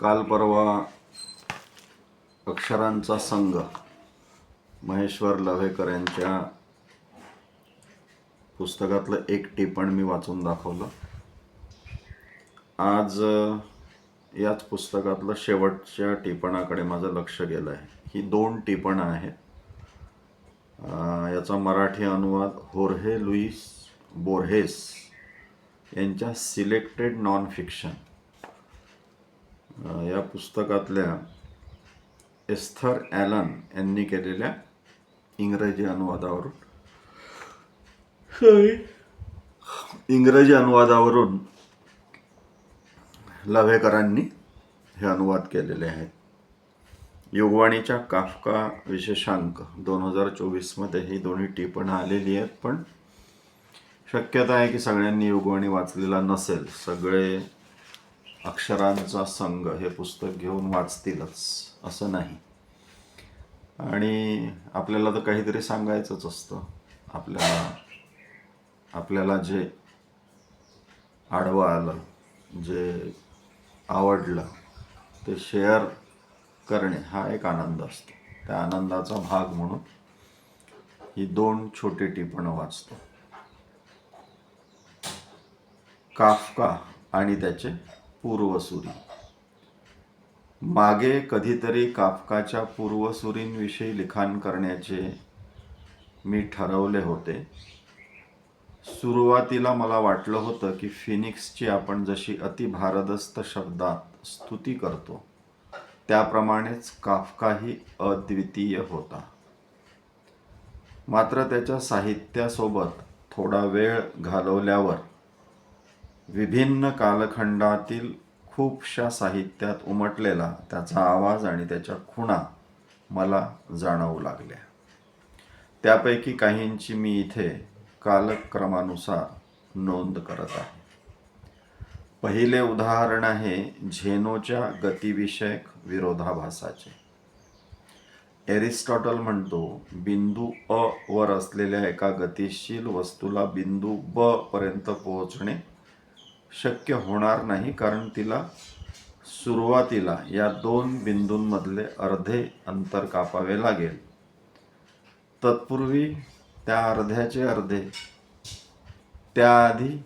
काल परवा अक्षरांचा संघ महेश्वर लव्हेकर यांच्या पुस्तकातलं एक टिपण मी वाचून दाखवलं. आज याच पुस्तकातलं शेवटच्या टिपणाकडे माझं लक्ष गेलं आहे ही दोन टिपणं आहेत. याचा मराठी अनुवाद होर्हे लुईस बोर्हेस यांच्या सिलेक्टेड नॉन फिक्शन या पुस्तकातल्या एस्थर ॲलन यांनी केलेल्या इंग्रजी अनुवादावरून. इंग्रजी अनुवादावरून लव्हेकरांनी हे अनुवाद केलेले आहेत. योगवाणीच्या काफका विशेषांक दोन हजार चोवीसमध्ये ही दोन्ही टिपणं आलेली आहेत पण शक्यता आहे की सगळ्यांनी योगवाणी वाचलेला नसेल. सगळे अक्षरांचा संघ हे पुस्तक घेऊन वाचतीलच असं नाही. आणि आपल्याला तर काहीतरी सांगायचंच असतं. आपल्याला आपल्याला जे आडवं आलं जे आवडलं ते शेअर करणे हा एक आनंद असतो. त्या आनंदाचा भाग म्हणून ही दोन छोटी टिपणं वाचतो. काफका आणि त्याचे पूर्वसुरी. मागे कधीतरी काफकाच्या पूर्वसुरींविषयी लिखाण करण्याचे मी ठरवले होते. सुरुवातीला मला वाटलं होतं की फिनिक्सची आपण जशी अतिभारदस्त शब्दात स्तुती करतो त्याप्रमाणेच काफकाही अद्वितीय होता. मात्र त्याच्या साहित्यासोबत थोडा वेळ घालवल्यावर विभिन्न कालखंडातील खूपशा साहित्यात उमटलेला त्याचा आवाज आणि त्याच्या खुणा मला जाणवू लागल्या. त्यापैकी काहींची मी इथे कालक्रमानुसार नोंद करत आहे. पहिले उदाहरण आहे झेनोच्या गतिविषयक विरोधाभासाचे. एरिस्टॉटल म्हणतो बिंदू अ वर असलेल्या एका गतिशील वस्तूला बिंदू ब पर्यंत पोहोचणे शक्य होणार नाही कारण तिला सुरुवातीला या दोन बिंदूंमधले अर्धे अंतर कापावे लागेल. तत्पूर्वी त्या अर्ध्याचे अर्धे त्याआधी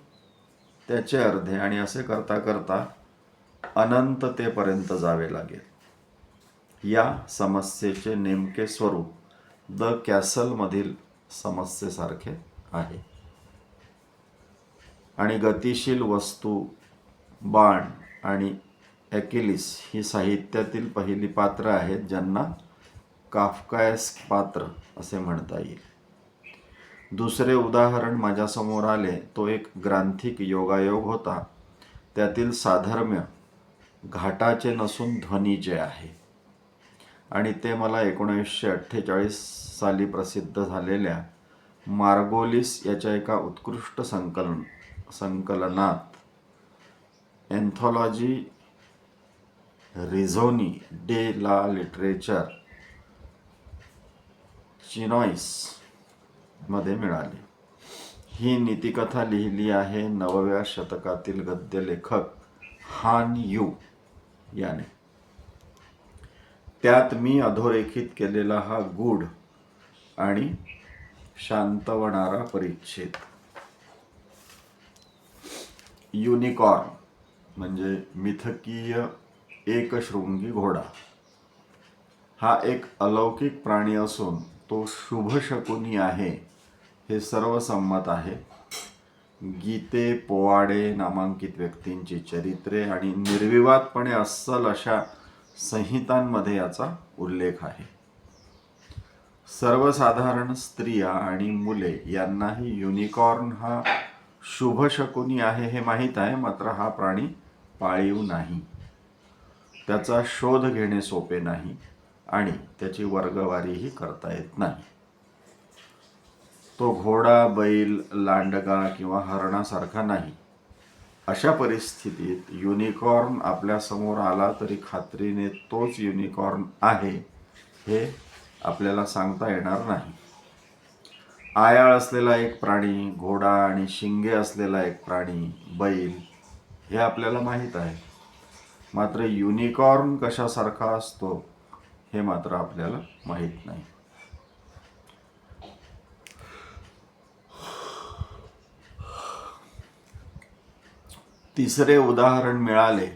त्याचे अर्धे आणि असे करता करता अनंततेपर्यंत जावे लागेल. या समस्येचे नेमके स्वरूप द कॅसलमधील समस्येसारखे आहे. आणि गतिशील वस्तू बाण आणि ॲकिलिस ही साहित्यातील पहिली पात्र आहेत ज्यांना काफकायस पात्र असे म्हणता येईल. दुसरे उदाहरण माझ्यासमोर आले. तो एक ग्रांथिक योगायोग होता. त्यातील साधर्म्य घाटाचे नसून ध्वनीचे आहे. आणि ते मला एकोणीसशे अठ्ठेचाळीस साली प्रसिद्ध झालेल्या मार्गोलिस याच्या एका उत्कृष्ट संकलन संकलनात. एन्थॉलॉजी रिझोनी डे ला लिटरेचर चिनॉईसमध्ये मिळाली. ही नीतिकथा लिहिली आहे नवव्या शतकातील गद्यलेखक हान यू याने. त्यात मी अधोरेखित केलेला हा गूढ आणि शांतवणारा परिच्छेद. युनिकॉर्न म्हणजे मिथकीय एकशृंगी घोडा. हा एक अलौकिक प्राणी असून तो शुभशकुनी आहे हे सर्वसंमत आहे. गीते पोवाडे नामांकित व्यक्तींची चरित्रे आणि निर्विवादपणे अस्सल अशा संहितांमध्ये याचा उल्लेख आहे. सर्वसाधारण स्त्रिया आणि मुले यांनाही युनिकॉर्न हा शुभशकुनी आहे हे माहीत आहे मात्र हा प्राणी पाळीव नाही. त्याचा शोध घेणे सोपे नाही आणि त्याची वर्गवारीही करता येत नाही. तो घोडा बैल लांडगा किंवा हरणासारखा नाही. अशा परिस्थितीत युनिकॉर्न आपल्यासमोर आला तरी खात्रीने तोच युनिकॉर्न आहे हे आपल्याला सांगता येणार नाही. आयाळ असलेला एक प्राणी घोडा आणि शिंगे असलेला एक प्राणी बैल हे आपल्याला माहीत आहे. मात्र युनिकॉर्न कशासारखा असतो हे मात्र आपल्याला माहीत नाही. तिसरे उदाहरण मिळाले.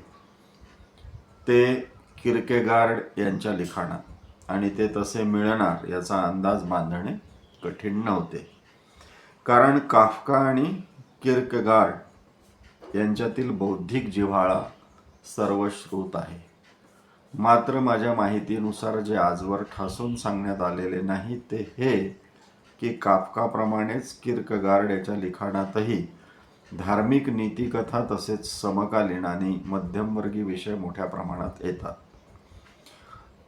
ते किर्केगार्ड यांच्या लिखाणात. आणि ते तसे मिळणार याचा अंदाज बांधणे कठीण नव्हते. कारण काफका आणि किर्केगार्ड यांच्यातील बौद्धिक जिव्हाळा सर्वश्रुत आहे. मात्र माझ्या माहितीनुसार जे आजवर ठासून सांगण्यात आलेले नाही ते हे की काफकाप्रमाणेच किर्कगार्ड याच्या लिखाणातही धार्मिक नीतिकथा तसेच समकालीन आणि मध्यमवर्गीय विषय मोठ्या प्रमाणात येतात.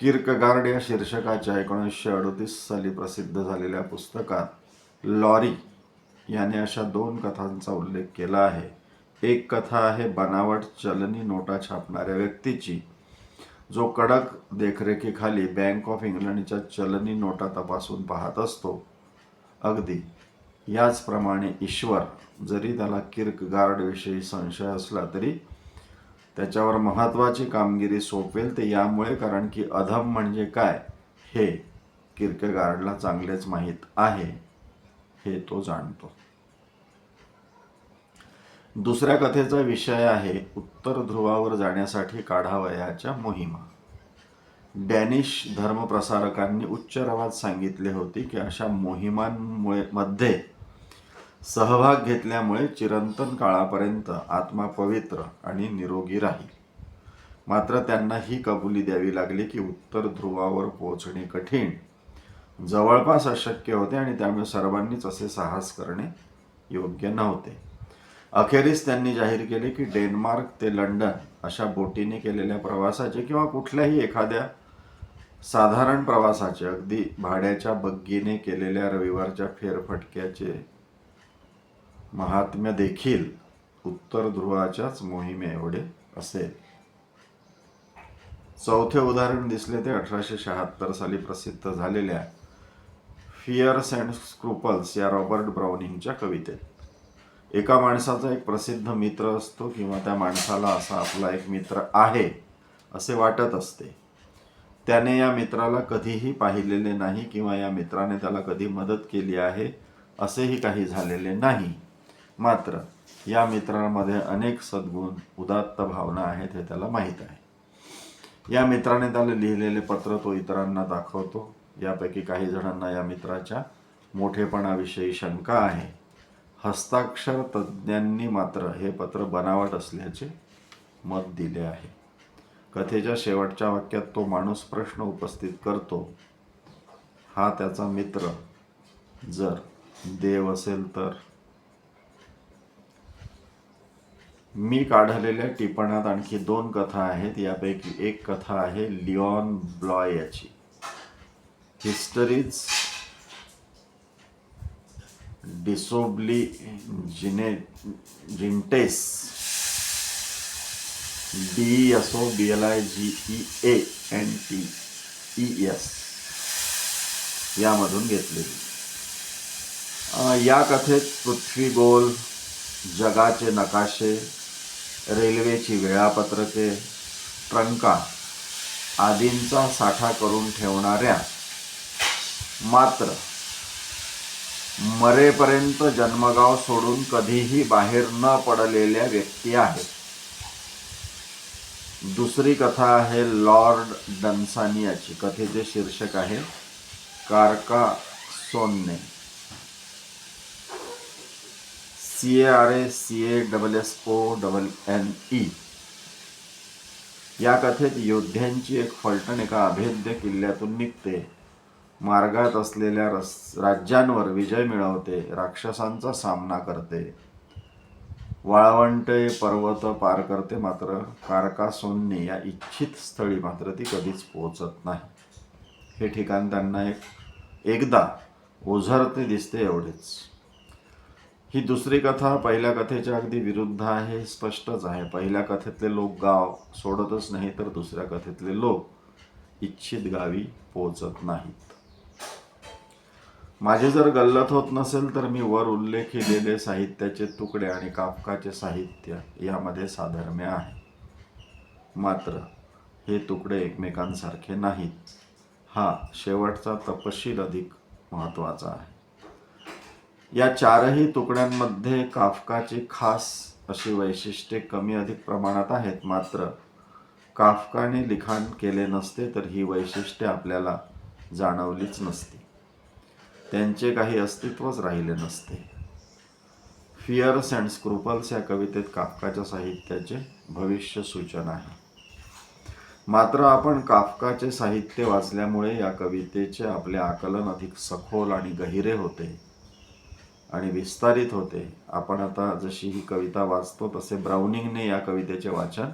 किर्कगार्ड या शीर्षकाच्या एकोणीसशे अडतीस साली प्रसिद्ध झालेल्या पुस्तकात लॉरी याने अशा दोन कथांचा उल्लेख केला आहे. एक कथा आहे बनावट चलनी नोटा छापणाऱ्या व्यक्तीची जो कडक देखरेखीखाली बँक ऑफ इंग्लंडच्या चलनी नोटा तपासून पाहत असतो. अगदी याचप्रमाणे ईश्वर जरी त्याला किर्कगार्डविषयी संशय असला तरी त्याच्यावर महत्त्वाची कामगिरी सोपवेल ते यामुळे कारण की अधम म्हणजे काय? हे किर्केगार्डला चांगलेच माहीत आहे हे तो जाणतो. दुसऱ्या कथेचा विषय आहे उत्तर ध्रुवावर जाण्यासाठी काढावयाच्या मोहिमा. डॅनिश धर्मप्रसारकांनी उच्च रवात सांगितले होते की अशा मोहिमांमुळे मध्ये सहभाग घेतल्यामुळे चिरंतन काळापर्यंत आत्मा पवित्र आणि निरोगी राहील. मात्र त्यांना ही कबुली द्यावी लागली की उत्तर ध्रुवावर पोहोचणे कठीण. जवळपास अशक्य होते आणि त्यामुळे सर्वांनीच असे साहस करणे योग्य नव्हते. अखेरीस त्यांनी जाहीर केले की डेन्मार्क ते लंडन अशा बोटीने केलेल्या प्रवासाचे किंवा कुठल्याही एखाद्या साधारण प्रवासाचे अगदी भाड्याच्या बग्गीने केलेल्या रविवारच्या फेरफटक्याचे महात्म्य देखील उत्तर ध्रुवाच्याच मोहिमे एवढे असेल. चौथे उदाहरण दिसले ते अठराशे शहात्तर साली प्रसिद्ध झालेल्या फिअर्स अँड स्क्रुपल्स या रॉबर्ट ब्राउनिंगच्या कवितेत. एका माणसाचा एक प्रसिद्ध मित्र असतो किंवा त्या माणसाला असा आपला एक मित्र आहे असे वाटत असते. त्याने या मित्राला कधीही पाहिलेले नाही किंवा या मित्राने त्याला कधी मदत केली आहे असेही काही झालेले नाही. मात्र या मित्रांमध्ये अनेक सद्गुण उदात्त भावना आहेत हे त्याला माहीत आहे. या मित्राने त्याला लिहिलेले पत्र तो इतरांना दाखवतो. यापैकी काही जणांना या मित्राच्या मोठेपणाविषयी शंका आहे. हस्ताक्षर तज्ज्ञांनी मात्र हे पत्र बनावट असल्याचे मत दिले आहे. कथेच्या शेवटच्या वाक्यात तो माणूस प्रश्न उपस्थित करतो हा त्याचा मित्र जर देव असेल तर मी काढलेल्या टिपणात आणखी दोन कथा आहेत. यापैकी एक कथा आहे लिओन ब्लॉय याची हिस्टरीज डिसोब्ली जिने जिंटेस D S O B L I G E A N T E S. यामधून घेतलेली. या कथेत पृथ्वी गोल जगाचे नकाशे रेल्वेची वेळापत्रके ट्रंका आदींचा साठा करून ठेवणाऱ्या मात्र मरेपर्यंत जन्मगाव सोडून कधीही बाहेर न पडलेल्या व्यक्ती आहेत. दुसरी कथा आहे लॉर्ड डन्सानियाची. कथेचे शीर्षक आहे कारका सोन्ने. C A R A C A double S O double N E या कथेत योद्ध्यांची एक फलटण एका अभेद्य किल्ल्यातून निघते. मार्गात असलेल्या रस राज्यांवर विजय मिळवते राक्षसांचा सामना करते. वाळवंटे पर्वत पार करते मात्र कारकासोनने या इच्छित स्थळी मात्र ती कधीच पोहोचत नाही. हे ठिकाण त्यांना एक एकदा ओझरते दिसते एवढेच. ही दुसरी कथा पहिल्या कथेच्या अगदी विरुद्ध आहे हे स्पष्टच आहे. पहिल्या कथेतले लोक गाव सोडतच नाही तर दुसऱ्या कथेतले लोक इच्छित गावी पोचत नाहीत. माझे जर गल्लत होत नसेल तर मी वर उल्लेखिलेले साहित्याचे तुकडे आणि काफकाचे साहित्य यामध्ये साधर्म्य आहे. मात्र हे तुकडे एकमेकांसारखे नाहीत. हा शेवटचा तपशील अधिक महत्त्वाचा आहे. या चारही तुकड्यांमध्ये काफकाची खास अशी वैशिष्ट्ये कमी अधिक प्रमाणात आहेत. मात्र काफकाने लिखाण केले नसते तर ही वैशिष्ट्ये आपल्याला जाणवलीच नसती. त्यांचे काही अस्तित्वच राहिले नसते. फिअर्स अँड स्क्रुपल्स या कवितेत काफकाच्या साहित्याचे भविष्य सूचन आहे. मात्र आपण काफकाचे साहित्य वाचल्यामुळे या कवितेचे आपले आकलन अधिक सखोल आणि गहिरे होते. आणि विस्तारित होते. आपण आता जशी ही कविता वाचतो तसे ब्राउनिंगने या कवितेचे वाचन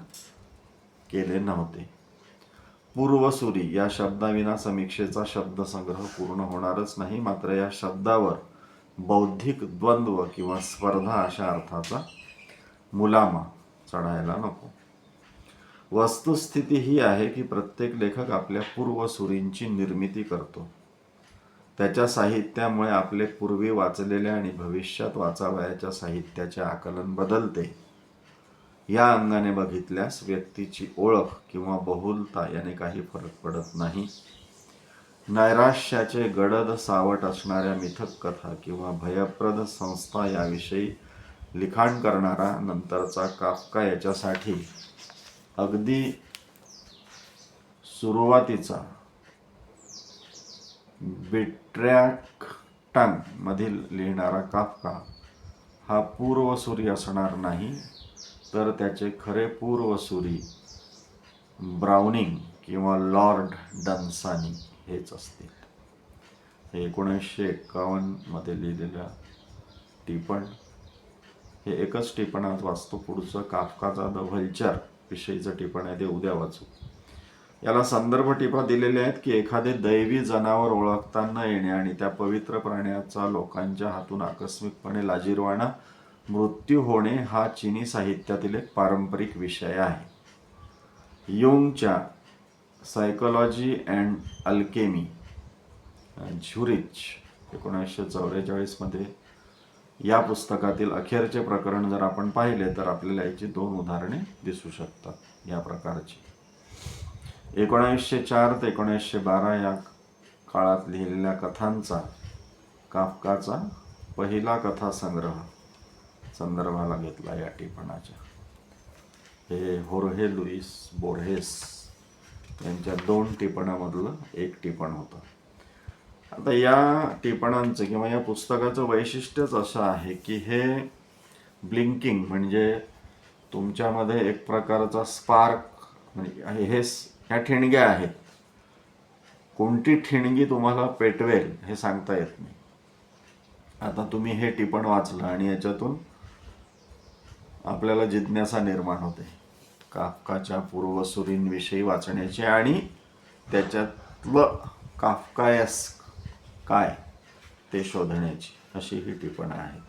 केले नव्हते. पूर्वसुरी या शब्दाविना समीक्षेचा शब्दसंग्रह पूर्ण होणारच नाही मात्र या शब्दावर बौद्धिक द्वंद्व किंवा स्पर्धा अशा अर्थाचा मुलामा चढायला नको. वस्तुस्थिती ही आहे की प्रत्येक लेखक आपल्या पूर्वसुरींची निर्मिती करतो. त्याच्या साहित्यामुळे आपले पूर्वी वाचलेल्या आणि भविष्यात वाचावयाच्या साहित्याचे आकलन बदलते. या अंगाने बघितल्यास व्यक्तीची ओळख किंवा बहुलता याने काही फरक पडत नाही. नैराश्याचे गडद सावट असणाऱ्या मिथक कथा किंवा भयप्रद संस्था याविषयी लिखाण करणारा नंतरचा काफका याच्यासाठी अगदी सुरुवातीचा मधील लिहिणारा काफका हा पूर्वसुरी असणार नाही तर त्याचे खरे पूर्वसुरी ब्राउनिंग किंवा लॉर्ड डन्सानी हेच असतील. हे एकोणीसशे एक्कावन्नमध्ये लिहिलेलं टिपण हे एकच टिपण आज वाचतो. पुढचं काफकाचा द व्हल्चर विषयीचं टिपण आहे ते उद्या वाचू. याला संदर्भ टिपा दिलेले आहेत की एखादे दैवी जनावर ओळखता न येणे आणि त्या पवित्र प्राण्याचा लोकांच्या हातून आकस्मिकपणे लाजीरवाणा मृत्यू होणे हा चिनी साहित्यातील एक पारंपरिक विषय आहे. युंगच्या सायकोलॉजी अँड अल्केमी झुरिच एकोणीसशे चौवेचाळीसमध्ये या पुस्तकातील अखेरचे प्रकरण जर आपण पाहिले तर आपल्याला याची दोन उदाहरणे दिसू शकतात या प्रकारची. एकोणीसशे चार ते एकोणीसशे बारा या काळात लिहिलेल्या कथांचा काफकाचा पहिला कथासंग्रह संदर्भाला घेतला या टिपणाच्या. हे होर्हे लुईस बोर्हेस यांच्या दोन टिपणामधलं एक टिपण होतं. आता या टिपणांचं किंवा या पुस्तकाचं वैशिष्ट्यच असं आहे की हे ब्लिंकिंग म्हणजे तुमच्यामध्ये एक प्रकारचा स्पार्क म्हणजे हे ह्या ठिणग्या आहेत. कोणती ठिणगी तुम्हाला पेटवेल हे सांगता येत नाही. आता तुम्ही हे टिपण वाचलं आणि याच्यातून आपल्याला जिज्ञासा निर्माण होते. काफकाच्या पूर्वसुरींविषयी वाचण्याची आणि त्याच्यातलं काफकायस काय ते शोधण्याची अशी ही टिपणं आहेत.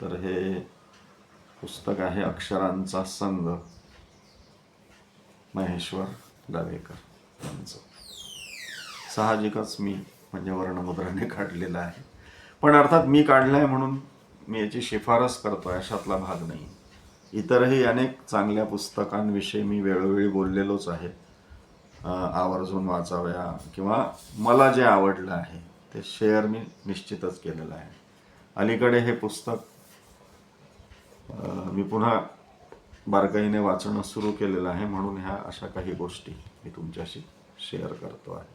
तर हे पुस्तक आहे अक्षरांचा संघ. महेश्वर दावेकर यांचं. साहजिकच मी म्हणजे वर्णमुद्राने काढलेलं आहे. पण अर्थात मी काढलं आहे म्हणून मी याची शिफारस करतो अशातला भाग नाही. इतरही अनेक चांगल्या पुस्तकांविषयी मी वेळोवेळी बोललेलोच आहे. आवर्जून वाचाव्या किंवा मला जे आवडलं आहे ते शेअर मी निश्चितच केलेलं आहे. अलीकडे हे पुस्तक मी पुन्हा बारकाईने वाचणं सुरू केलेलं आहे म्हणून ह्या अशा काही गोष्टी मी तुमच्याशी शेअर करतो आहे.